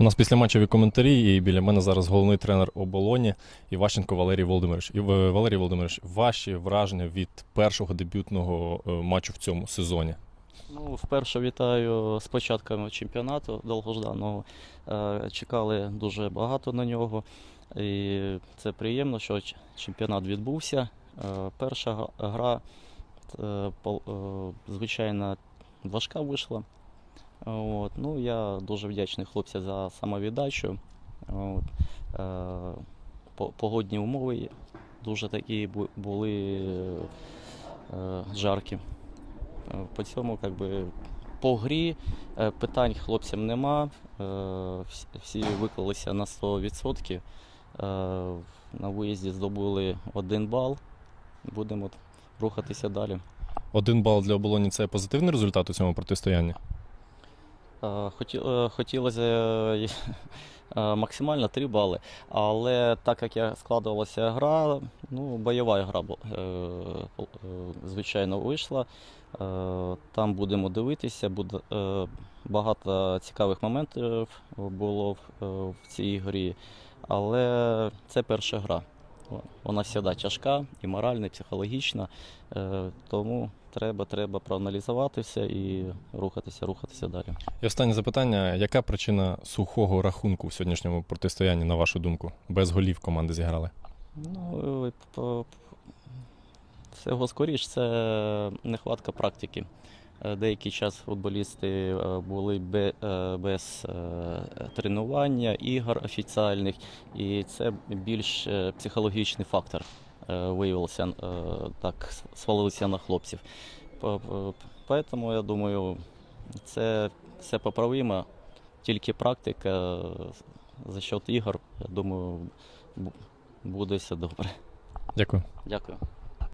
У нас післяматчеві коментарі, і біля мене зараз головний тренер оболоні Іващенко Валерій Володимирович. І Валерій Володимирович, ваші враження від першого дебютного е, матчу в цьому сезоні? Ну, вперше вітаю з початком чемпіонату довгожданого. Е, Чекали дуже багато на нього. І це приємно, що чемпіонат відбувся. Е, Перша гра, звичайно, важка вийшла. От. Ну, я дуже вдячний хлопцям за самовіддачу. От. Е, Погодні умови дуже такі були е, жаркі. По цьому, как би, по грі е, питань хлопцям нема. Всі- виклалися на 100%. Е, На виїзді здобули один бал. Будемо рухатися далі. Один бал для оболоні це позитивний результат у цьому протистоянні. Е, е, Хотілося е, максимально 3 бали, але так як я складувалася гра, ну, бойова гра, звичайно, вийшла. Там будемо дивитися, буде багато цікавих моментів було в цій грі, але це перша гра. Вона завжди тяжка і моральна, і психологічна, е, тому треба, треба проаналізувати все і рухатися, рухатися далі. І останнє запитання: яка причина сухого рахунку в сьогоднішньому протистоянні, на вашу думку? Без голів команди зіграли? Ну, е, всього скоріш, це нехватка практики. Е, Деякий час футболісти е, були е, без тренування, ігор офіціальних, і це більш психологічний фактор виявився, так свалився на хлопців. По- я думаю, це все поправимо. Тільки практика за счет ігор, я думаю, буде все добре. Дякую. Дякую.